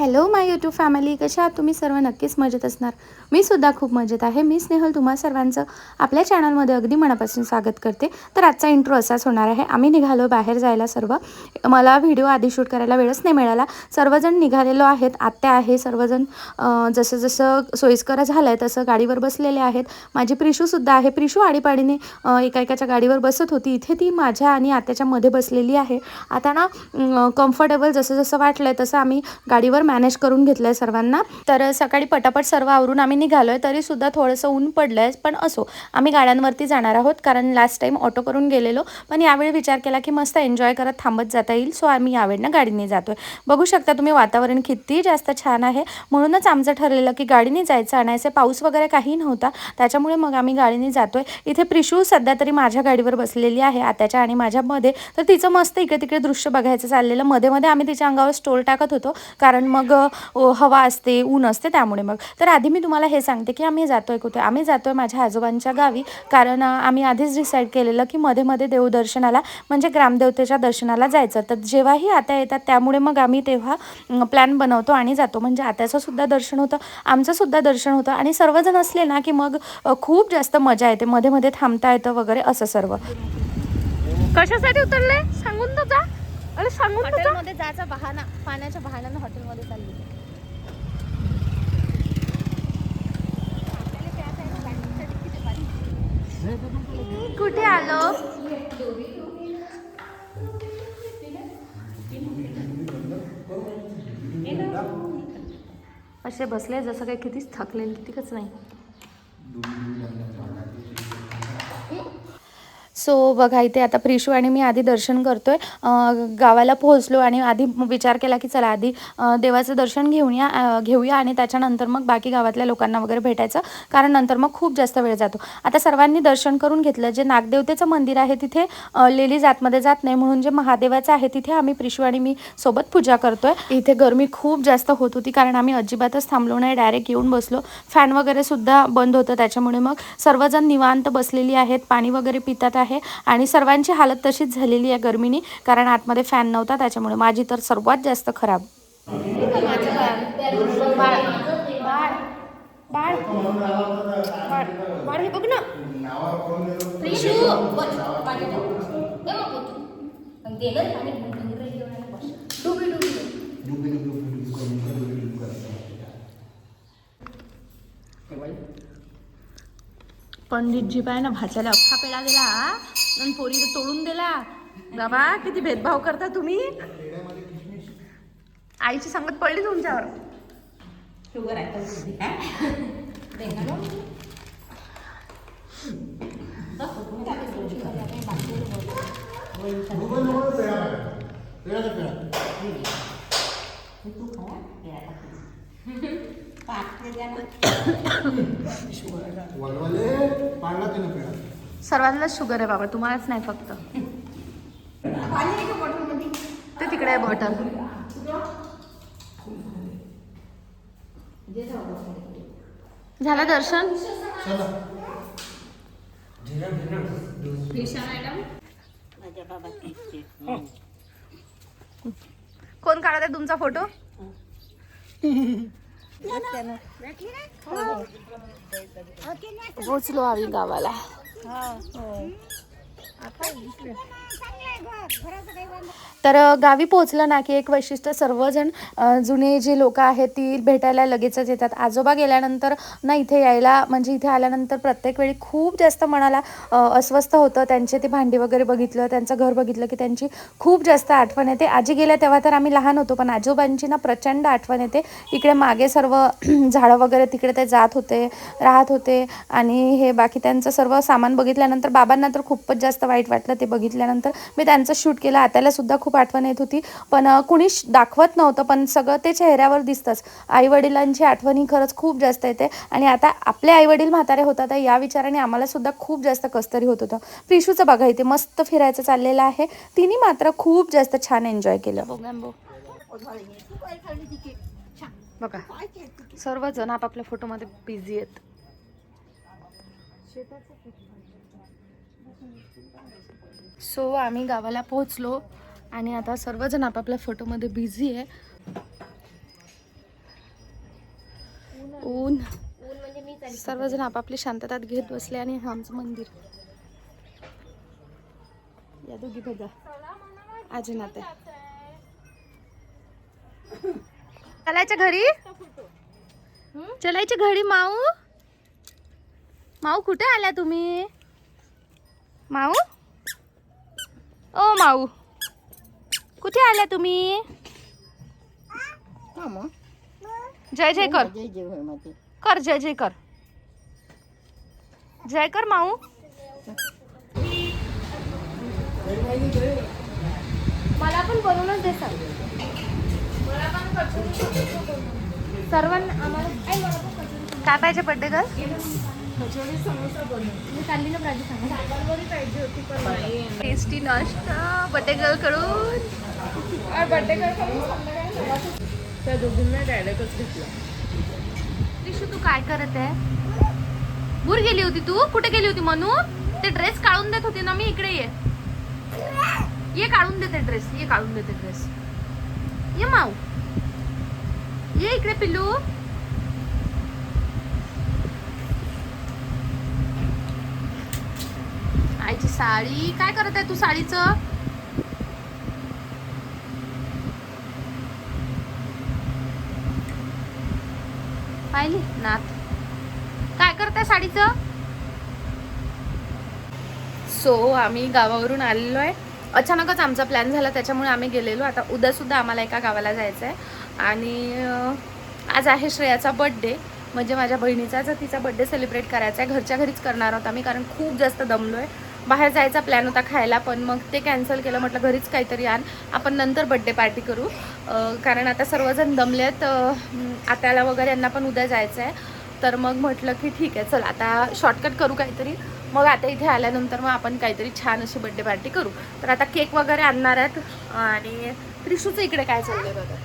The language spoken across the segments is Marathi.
हॅलो माय यूट्यूब फॅमिली कशा आहात? तुम्ही सर्व नक्कीच मजेत असणार. मी सुद्धा खूप मजेत आहे. मी स्नेहल तुम्हा सर्वांचं आपल्या चॅनलमध्ये अगदी मनापासून स्वागत करते. तर आजचा इंट्रो असाच होणार आहे. आम्ही निघालो बाहेर जायला सर्व. मला व्हिडिओ आधी शूट करायला वेळच नाही मिळाला. सर्वजण निघालेलो आहेत. आत्या आहे. सर्वजण जसं जसं सोयीस्कर झालं आहे तसं गाडीवर बसलेले आहेत. माझी प्रिशूसुद्धा आहे. प्रिशू आडीपाडीने एका एकाच्या गाडीवर बसत होती. इथे ती माझ्या आणि आत्याच्या मध्ये बसलेली आहे. आता ना कम्फर्टेबल जसं जसं वाटलं आहे तसं आम्ही गाडीवर मॅनेज करून घेतलं आहे सर्वांना. तर सकाळी पटापट सर्व आवरून आम्ही निघालो आहे तरीसुद्धा थोडंसं ऊन पडलं आहे पण असो आम्ही गाड्यांवरती जाणार आहोत कारण लास्ट टाईम ऑटो करून गेलेलो. पण यावेळी विचार केला की मस्त एन्जॉय करत थांबत जाता येईल सो आम्ही यावेळी गाडीने जातो आहे बघू शकता तुम्ही वातावरण किती जास्त छान आहे. म्हणूनच आमचं ठरलेलं की गाडीने जायचं. आणायचं पाऊस वगैरे काही नव्हता. त्याच्यामुळे मग आम्ही गाडीने जातो आहे इथे प्रिशू सध्या तरी माझ्या गाडीवर बसलेली आहे आत्याच्या आणि माझ्यामध्ये तर तिचं मस्त इकडे तिकडे दृश्य बघायचं चाललेलं. मध्ये मध्ये आम्ही तिच्या अंगावर स्टोल टाकत होतो कारण मग मग हवा असते ऊन असते त्यामुळे मग. तर आधी मी तुम्हाला हे सांगते की आम्ही जातोय कुठे? आम्ही जातोय माझ्या आजोबांच्या गावी. कारण आम्ही आधीच डिसाईड केलेलं की मध्ये मध्ये देवदर्शनाला म्हणजे ग्रामदेवतेच्या दर्शनाला जायचं. तर जेव्हाही आता येतात त्यामुळे मग आम्ही तेव्हा प्लॅन बनवतो आणि जातो. म्हणजे आत्याचं सुद्धा दर्शन होतं आमचं सुद्धा दर्शन होतं आणि सर्वजण असले ना की मग खूप जास्त मजा येते. मध्ये मध्ये थांबता येतं वगैरे असं सर्व. कशासाठी उतरले? सांगून तुझा अरे सांगून तर जा हॉटेलमध्ये जायचा बहाणा पाण्याच्या बहाण्यानं हॉटेलमध्ये चालली. कुठे आलो? असे बसले जसं काही कितीच थकलेले तिकच नाही. सो बघा इथे आता प्रिशू आणि मी आधी दर्शन करतोय. गावाला पोहोचलो आणि आधी विचार केला की चला आधी देवाचं दर्शन घेऊन या घेऊया आणि त्याच्यानंतर मग बाकी गावातल्या लोकांना वगैरे भेटायचं कारण नंतर मग खूप जास्त वेळ जातो. आता सर्वांनी दर्शन करून घेतलं जे नागदेवतेचं मंदिर आहे तिथे अं, लेली जातमध्ये जात नाही म्हणून जे महादेवाचं आहे तिथे आम्ही प्रिशू आणि मी सोबत पूजा करतोय. इथे गरमी खूप जास्त होत होती कारण आम्ही अजिबातच थांबलो नाही डायरेक्ट येऊन बसलो. फॅन वगैरे सुद्धा बंद होतं त्याच्यामुळे मग सर्वजण निवांत बसलेली आहेत पाणी वगैरे पितात आहे आणि सर्वांची हालत तशीच झालेली आहे गरमीने कारण आतमध्ये फॅन नव्हता त्याच्यामुळे माझी तर सर्वात जास्त खराब बाळ हे बघ ना प्रिशू बस पंडितजी पाय ना भाच्याला अख्खा पेळा दिला आणि पोरी तोडून दिला. बाबा किती भेदभाव करता तुम्ही? आईची संगत पडली तुमच्यावर. वलवले पाडला सर्वांनाच शुगर आहे बाबा तुम्हालाच नाही फक्त. ते तिकडे आहे बॉटल. झालं दर्शन? चला. कोण काढत आहे तुमचा फोटो? पोचलो आम्ही गावाला तर गावी पोहोचलं ना की एक वैशिष्ट्य सर्वजण जुने जे लोक आहेत ती भेटायला लगेचच येतात. आजोबा गेल्यानंतर ना इथे यायला म्हणजे इथे आल्यानंतर प्रत्येक वेळी खूप जास्त मनाला अस्वस्थ होतं. त्यांचे ते भांडी वगैरे बघितलं त्यांचं घर बघितलं की त्यांची खूप जास्त आठवण येते. आजी गेल्या तेव्हा तर आम्ही लहान होतो पण आजोबांची ना प्रचंड आठवण येते. इकडे मागे सर्व झाडं वगैरे तिकडे ते जात होते राहत होते. आणि हे बाकी त्यांचं सर्व सामान बघितल्यानंतर बाबांना तर खूपच जास्त वाईट वाटलं ते बघितल्यानंतर. मी त्यांचं शूट केलं आत्याला सुद्धा खूप आठवण येत होती. पण कुणीच दाखवत नव्हतं पण सगळं ते चेहऱ्यावर दिसतंच. आईवडिलांची आठवण ही खरंच खूप जास्त येते. आणि आता आपले आईवडील म्हातारे होतात या विचाराने आम्हाला सुद्धा खूप जास्त कसतरी होत होतं. प्रिशूचं बघा इथे मस्त फिरायचं चाललेलं आहे. तिने मात्र खूप जास्त छान एन्जॉय केलं. बघा सर्वजण आपापल्या फोटोमध्ये बिझी आहेत. सो आम्ही गावाला पोहोचलो आणि आता सर्वजण आपापल्या फोटोमध्ये बिझी आहे. ऊन. सर्वजण आपापली शांततात घेत बसले आणि आमचं मंदिर. या दोघी बघा. आजी नाते. चलायच्या घरी? चलायच्या घरी माऊ? माऊ कुठे आल्या तुम्ही? माऊ? ओ माऊ. कुठे आल्या तुम्ही? जय जय कर कर जय जय कर. जय कर माऊ. मला पण बनवूनच दे सर. सर्वांना आम्हाला. काय पाहिजे बड्डे गर्ल मी चालली ना प्राजू सांगा टेस्टी नाश्ता बड्डे गर्लकडून. त्या दोघींना डायरेक्टच घेतला. रिशू तू काय करत आहे? भूर गेली होती तू? कुठे गेली होती मनू? ते ड्रेस काढून देत होती ना मी इकडे ये. ये काढून देते ड्रेस ये काढून देते ड्रेस ये माऊ. ये इकडे पिल्लू. आईची साडी. काय करत आहे तू साडीचं? पाहिली नात. काय करताय साडीचं? सो आम्ही गावावरून आलेलो आहे. अचानकच आमचा प्लॅन झाला त्याच्यामुळे आम्ही गेलेलो. आता उद्यासुद्धा आम्हाला एका गावाला जायचं आहे. आणि आज आहे श्रेयाचा बड्डे म्हणजे माझ्या बहिणीचा तिचा बड्डे सेलिब्रेट करायचा आहे. घरच्या घरीच करणार आहोत आम्ही कारण खूप जास्त दमलो आहे बाहेर जायचा प्लॅन होता खायला पण मग ते कॅन्सल केलं. म्हटलं घरीच काहीतरी आण. आपण नंतर बड्डे पार्टी करू. कारण आता सर्वजण दमलेत. अं, आत्याला वगैरे यांना पण उद्या जायचं आहे तर मग म्हटलं की ठीक आहे चल आता शॉर्टकट करू काहीतरी. मग आता इथे आल्यानंतर मग आपण काहीतरी छान अशी बड्डे पार्टी करू. तर आता केक वगैरे आणणार आहेत. आणि त्रिशूचं इकडे काय चाललंय बघा.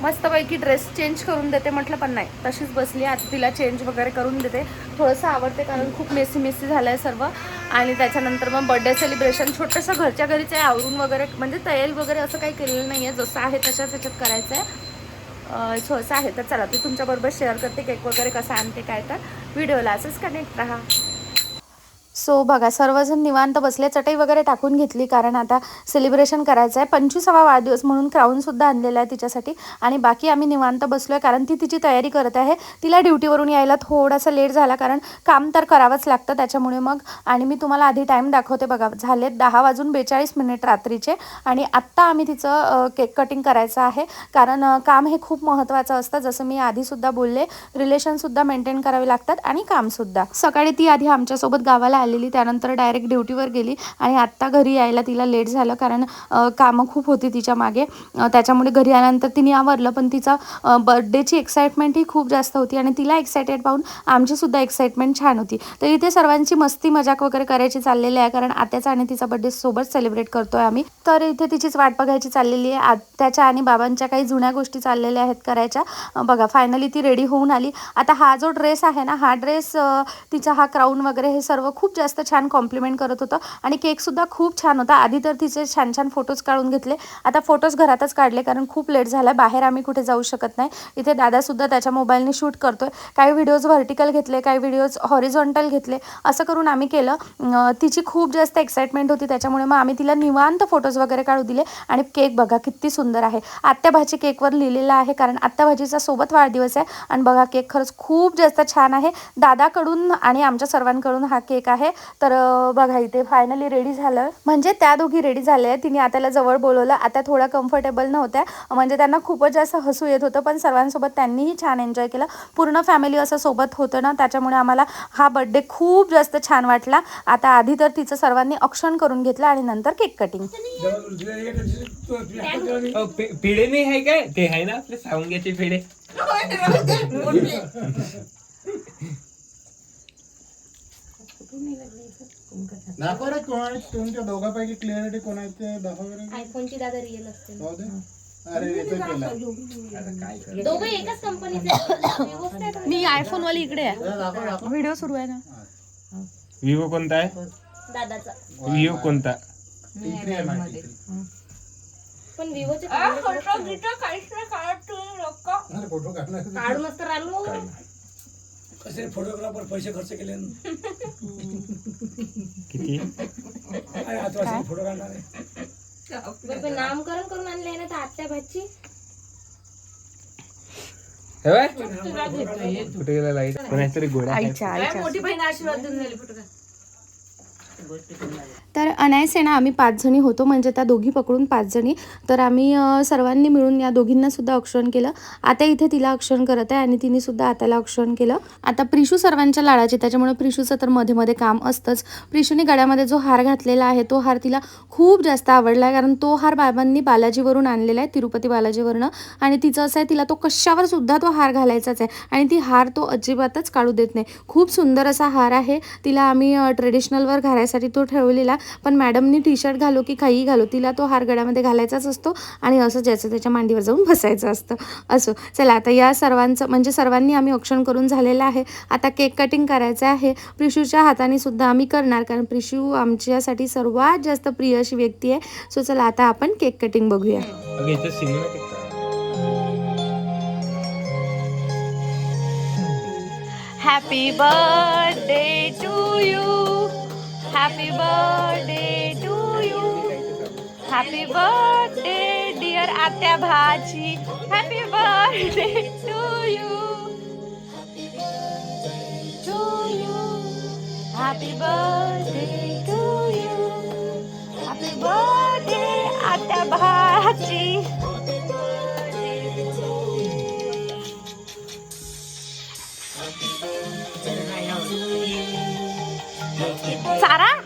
मस्तपैकी ड्रेस चेंज करून देते म्हटलं पण नाही. तशीच बसली. आता तिला चेंज वगैरे करून देते. थोडंसं आवडते कारण खूप मेसी मेसी झालं आहे सर्व. आणि त्याच्यानंतर मग बड्डे सेलिब्रेशन छोटंसं घरच्या घरीच आहे आवरून वगैरे म्हणजे तयारी वगैरे असं काही केलेलं नाही आहे जसं आहे तशाच ह्याच्यात करायचं आहे अं, आहे तर चला ती तुमच्याबरोबर शेअर करते केक वगैरे कसा आणते काय तर. व्हिडिओला असंच कनेक्ट राहा. सो बघा सर्वजण निवांत बसले चटई वगैरे टाकून घेतली कारण आता सेलिब्रेशन करायचं आहे. पंचवीसावा वाढदिवस म्हणून क्राऊनसुद्धा आणलेला आहे तिच्यासाठी. आणि बाकी आम्ही निवांत बसलो आहे कारण ती तिची तयारी करत आहे. तिला ड्युटीवरून यायला थोडासा लेट झाला कारण काम तर करावंच लागतं त्याच्यामुळे मग. आणि मी तुम्हाला आधी टाईम दाखवते बघा झालेत दहा वाजून बेचाळीस मिनिट रात्रीचे. आणि आत्ता आम्ही तिचं केक कटिंग करायचं आहे. कारण काम हे खूप महत्त्वाचं असतं. जसं मी आधीसुद्धा बोलले रिलेशनसुद्धा मेंटेन करावे लागतात आणि कामसुद्धा सकाळी ती आधी आमच्यासोबत गावाला आलेली त्यानंतर डायरेक्ट ड्युटीवर गेली आणि आत्ता घरी यायला तिला लेट झालं कारण कामं खूप होती तिच्यामागे. त्याच्यामुळे घरी आल्यानंतर तिने आवरलं पण तिचा बर्थडेची एक्साइटमेंट ही खूप जास्त होती आणि तिला एक्सायटेड पाहून आमचीसुद्धा एक्साइटमेंट छान होती. तर इथे सर्वांची मस्ती मजाक वगैरे करायची चाललेली आहे कारण आत्याचा आणि तिचा बर्थडे सोबत सेलिब्रेट करतोय आम्ही. तर इथे तिचीच वाट बघायची चाललेली आहे. आत्याच्या आणि बाबांच्या काही जुन्या गोष्टी चाललेल्या आहेत करायच्या. बघा फायनली ती रेडी होऊन आली. आता हा जो ड्रेस आहे ना हा ड्रेस तिचा हा क्राऊन वगैरे हे सर्व खूप जास्त छान कॉम्प्लिमेंट करत होतं. आणि केकसुद्धा खूप छान होता. आधी तर तिचे छान छान फोटोज काढून घेतले. आता फोटोज घरातच काढले कारण खूप लेट झाला. बाहेर आम्ही कुठे जाऊ शकत नाही. इथे दादासुद्धा त्याच्या मोबाईलने शूट करतोय. काही व्हिडिओज व्हर्टिकल घेतले काही व्हिडिओज हॉरिझॉन्टल घेतले. असं करून आम्ही केलं. तिची खूप जास्त एक्साइटमेंट होती. त्याच्यामुळे मग आम्ही तिला निवांत फोटोज वगैरे काढू दिले. आणि केक बघा किती सुंदर आहे. आत्या भाजी केकवर लिहिलेलं आहे कारण आत्या भाजीचा सोबत वाढदिवस आहे. आणि बघा केक खरंच खूप जास्त छान आहे. दादाकडून आणि आमच्या सर्वांकडून हा केक आहे. तर अं, बघा इथे फायनली रेडी झालं. म्हणजे त्या दोघी रेडी झाल्या तिने आत्याला जवळ बोलवलं. आता थोड्या कम्फर्टेबल नव्हत्या. म्हणजे त्यांना खूपच जास्त हसू येत होतं. पण सर्वांसोबत त्यांनीही छान एन्जॉय केलं. पूर्ण फॅमिली असं सोबत होतं ना. त्याच्यामुळे आम्हाला हा बड्डे खूप जास्त छान वाटला. आता आधी तर तिचं सर्वांनी औक्षण करून घेतलं आणि नंतर केक कटिंग पेढे नाही आहे काय? ते आहे ना आपले सावंग्याचे पेढे. दाखव रे कोण आहे? तुमच्या दोघांपैकी क्लिअरिटी कोण आहे? ते दाखव रे आयफोनची दादा रिअल असते जाऊ दे. अरे येतो केला. दोघं एकाच कंपनीचे मी आयफोन वाली इकडे आहे. व्हिडिओ सुरू आहे ना. विवो कोणता आहे? दादाचा. विवो कोणता. पण विवोचे फोटो काढून मस्त राहिलो कसे फोटोग्राफर पैसे खर्च केले? न. किती? काय फोटो काढणार आहे? नामकरण करून आणले ना तर आत्या भाची. हे बाय? कुठे गेला लाइट कोणातरी गोळ्या आहेत. मोठी बहीण आशीर्वाद देऊन झाली फोटो तर अनायस आहे ना आम्ही पाच जणी होतो म्हणजे त्या दोघी पकडून पाच जणी. तर आम्ही सर्वांनी मिळून या दोघींना सुद्धा औक्षण केलं. आता इथे तिला अक्षरण करत आहे आणि तिने सुद्धा आताला अक्षरण केलं. आता प्रिशू सर्वांच्या लाडाची त्याच्यामुळे प्रिशूचं तर मध्ये मध्ये काम असतंच. प्रिशूने गळ्यामध्ये जो हार घातलेला आहे तो हार तिला खूप जास्त आवडला आहे कारण तो हार बाबांनी बालाजीवरून आणलेला आहे तिरुपती बालाजीवरनं. आणि तिचं असं आहे तिला तो कशावर सुद्धा तो हार घालायचाच आहे. आणि ती हार तो अजिबातच काढू देत नाही. खूप सुंदर असा हार आहे. तिला आम्ही ट्रेडिशनलवर घालायसाठी तो ठेवलेला. पण मॅडमनी टी शर्ट घालो की काही घालो तिला तो हार गळ्यामध्ये घालायचाच असतो आणि असं ज्याचं त्याच्या मांडीवर जाऊन बसायचं असतं. असो. चला आता या सर्वांचं म्हणजे सर्वांनी आम्ही औक्षण करून झालेलं आहे. आता केक कटिंग करायचं आहे. प्रिशूच्या हाताने सुद्धा आम्ही करणार कारण प्रिशू आमच्यासाठी सर्वात जास्त प्रिय अशी व्यक्ती आहे. सो चला आता आपण केक कटिंग बघूया. Happy birthday to you happy birthday to you happy birthday dear आत्या भाजी happy birthday to you to you happy birthday to you happy birthday आत्या भाजी सारा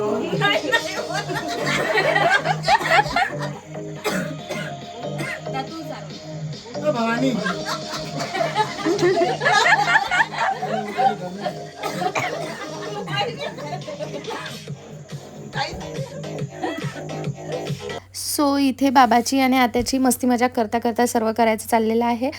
wrong. No, no, it इथे बाबाची आणि आत्याची मस्ती मजा करता करता सर्व करायचं चाललेलं आहे.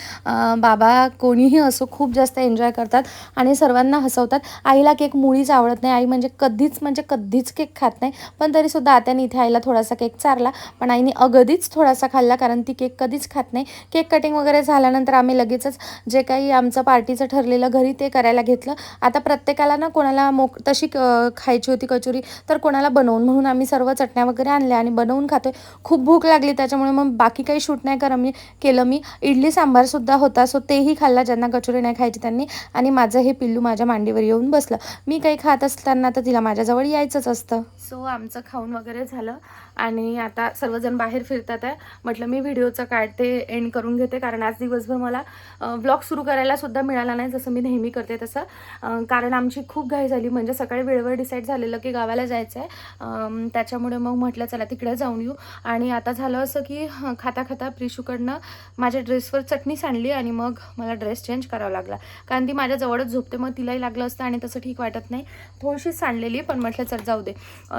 बाबा कोणीही असो खूप जास्त एन्जॉय करतात आणि सर्वांना हसवतात. आईला केक मुळीच आवडत नाही. आई म्हणजे कधीच म्हणजे कधीच केक खात नाही. पण तरीसुद्धा आत्याने इथे आईला थोडासा केक चारला. पण आईने अगदीच थोडासा खाल्ला कारण ती केक कधीच खात नाही. केक कटिंग वगैरे झाल्यानंतर आम्ही लगेचच जे काही आमचं पार्टीचं ठरलेलं घरी ते करायला घेतलं. आता प्रत्येकाला ना कोणाला मोक तशी क- खायची होती कचोरी तर कोणाला बनवून म्हणून आम्ही सर्व चटण्या वगैरे आणल्या आणि बनवून खातोय. खूप भूक भूक लागली त्याच्यामुळे मग बाकी काही शूट नाही करा मी केलं मी. इडली सांबारसुद्धा होता सो तेही खाल्ला ज्यांना कचोरी नाही खायची त्यांनी. आणि माझं हे पिल्लू माझ्या मांडीवर येऊन बसलं. मी काही खात असताना तर तिला माझ्याजवळ यायचंच असतं. सो आमचं खाऊन वगैरे झालं. आणि आता सर्वजण बाहेर फिरतात आहे. म्हटलं मी व्हिडिओचं काढते एंड करून घेते कारण आज दिवसभर मला ब्लॉग सुरू करायला सुद्धा मिळाला नाही जसं मी नेहमी करते तसं. कारण आमची खूप घाई झाली. म्हणजे सकाळी वेळेवर डिसाईड झालेलं की गावाला जायचं आहे त्याच्यामुळे मग म्हटलं चला तिकडे जाऊन येऊ. आणि आता झालं असं की खाता खाता प्रिशूकडनं माझ्या ड्रेसवर चटणी सांडली आणि मग मला ड्रेस चेंज करावा लागला. कारण ती माझ्या जवळच झोपते मग तिलाही लागलं असतं आणि तसं ठीक वाटत नाही. थोडीशी सांडलेली पण म्हटलं चल जाऊ दे.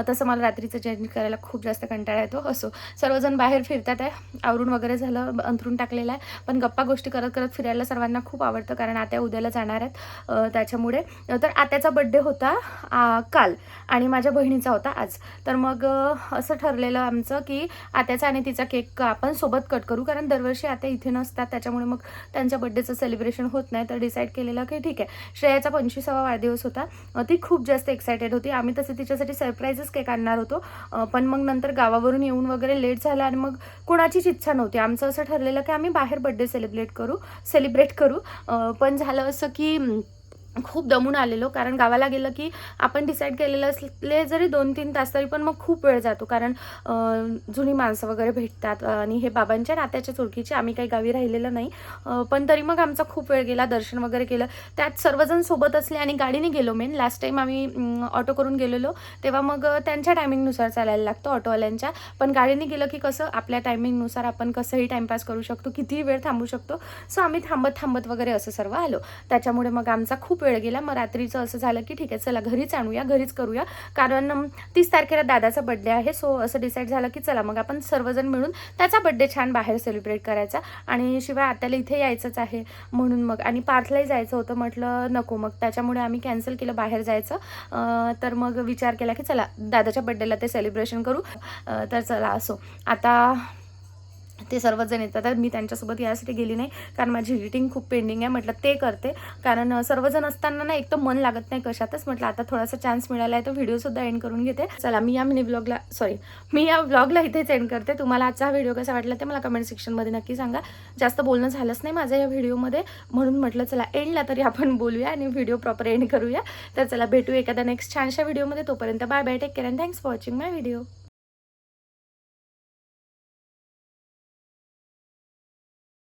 तसं मला रात्रीचं चेंज करायला खूप जास्त कंटाळा येतो असो. सर्वजण बाहेर फिरतात आहे. आवरून वगैरे झालं अंथरून टाकलेलं आहे. पण गप्पा गोष्टी करत करत फिरायला सर्वांना खूप आवडतं कारण आत्या उद्याला जाणार आहेत. त्याच्यामुळे. तर आत्याचा बड्डे होता आ, काल. आणि माझ्या बहिणीचा होता आज. तर मग असं ठरलेलं आमचं की आत्याचं आत्याचा आणि तिचा केक आपण सोबत कट करू? कारण दरवर्षी आता इथे नसतात त्याच्यामुळे मग त्यांच्या बड्डेचं सेलिब्रेशन होत नाही. तर डिसाईड केलेलं की ठीक आहे श्रेयाचा पंचवीसावा वाढदिवस होता. ती खूप जास्त एक्सायटेड होती. आम्ही तसे तिच्यासाठी सरप्राईजच केक आणणार होतो. पण मग नंतर गावावरून येऊन वगैरे लेट झाला आणि मग कोणाचीच इच्छा नव्हती. आमचं असं ठरलेलं की आम्ही बाहेर बड्डे सेलिब्रेट करू सेलिब्रेट करू. पण झालं असं की खूप दमून आलेलो कारण गावाला गेलं की आपण डिसाईड केलेलं असले जरी दोन तीन तास तरी पण मग खूप वेळ जातो. कारण जुनी माणसं वगैरे भेटतात आणि हे बाबांच्या नात्याच्या चुरकीचे आम्ही काही गावी राहिलेलं नाही. पण तरी मग आमचा खूप वेळ गेला दर्शन वगैरे केलं. त्यात सर्वजण सोबत असले आणि गाडीने गेलो मेन लास्ट टाईम आम्ही ऑटो करून गेलेलो तेव्हा मग त्यांच्या टायमिंगनुसार चालायला लागतो ऑटोवाल्यांच्या पण गाडीने गेलं की कसं आपल्या टायमिंगनुसार आपण कसंही टाईमपास करू शकतो कितीही वेळ थांबू शकतो. सो आम्ही थांबत थांबत वगैरे असं सर्व आलो. त्याच्यामुळे मग आमचा खूप वेळ गेला. मग रात्रीचं असं झालं की ठीक आहे चला घरीच आणूया घरीच करूया. कारण तीस तारखेला दादाचा बड्डे आहे. सो असं डिसाईड झालं की चला मग आपण सर्वजण मिळून त्याचा बड्डे छान बाहेर सेलिब्रेट करायचा. आणि शिवाय आत्याला इथे यायचंच आहे म्हणून मग. आणि पार्थलाही जायचं होतं. म्हटलं नको मग. त्याच्यामुळे आम्ही कॅन्सल केलं बाहेर जायचं. तर मग विचार केला की चला दादाच्या बड्डेला ते सेलिब्रेशन करू. तर चला असो. आता ते सर्वजण येतात. तर मी त्यांच्यासोबत यासाठी गेली नाही. कारण माझी एडिटिंग खूप पेंडिंग आहे. म्हटलं ते करते. कारण सर्वजण असताना ना एक तर मन लागत नाही कशातच. म्हटलं आता थोडासा चान्स मिळाला आहे तर व्हिडिओसुद्धा एंड करून घेते. चला मी या मिनी ब्लॉगला सॉरी मी या ब्लॉगला इथेच एंड करते. तुम्हाला आजचा हा व्हिडिओ कसा वाटला ते मला कमेंट सेक्शनमध्ये नक्की सांगा. जास्त बोलणं झालंच नाही माझ्या या व्हिडिओमध्ये म्हणून म्हटलं चला एंडला तरी आपण बोलूया आणि व्हिडिओ प्रॉपर एंड करूया. तर चला भेटू एखाद्या नेक्स्ट छानशा व्हिडिओमध्ये तोपर्यंत bye bye take care and thanks for watching my video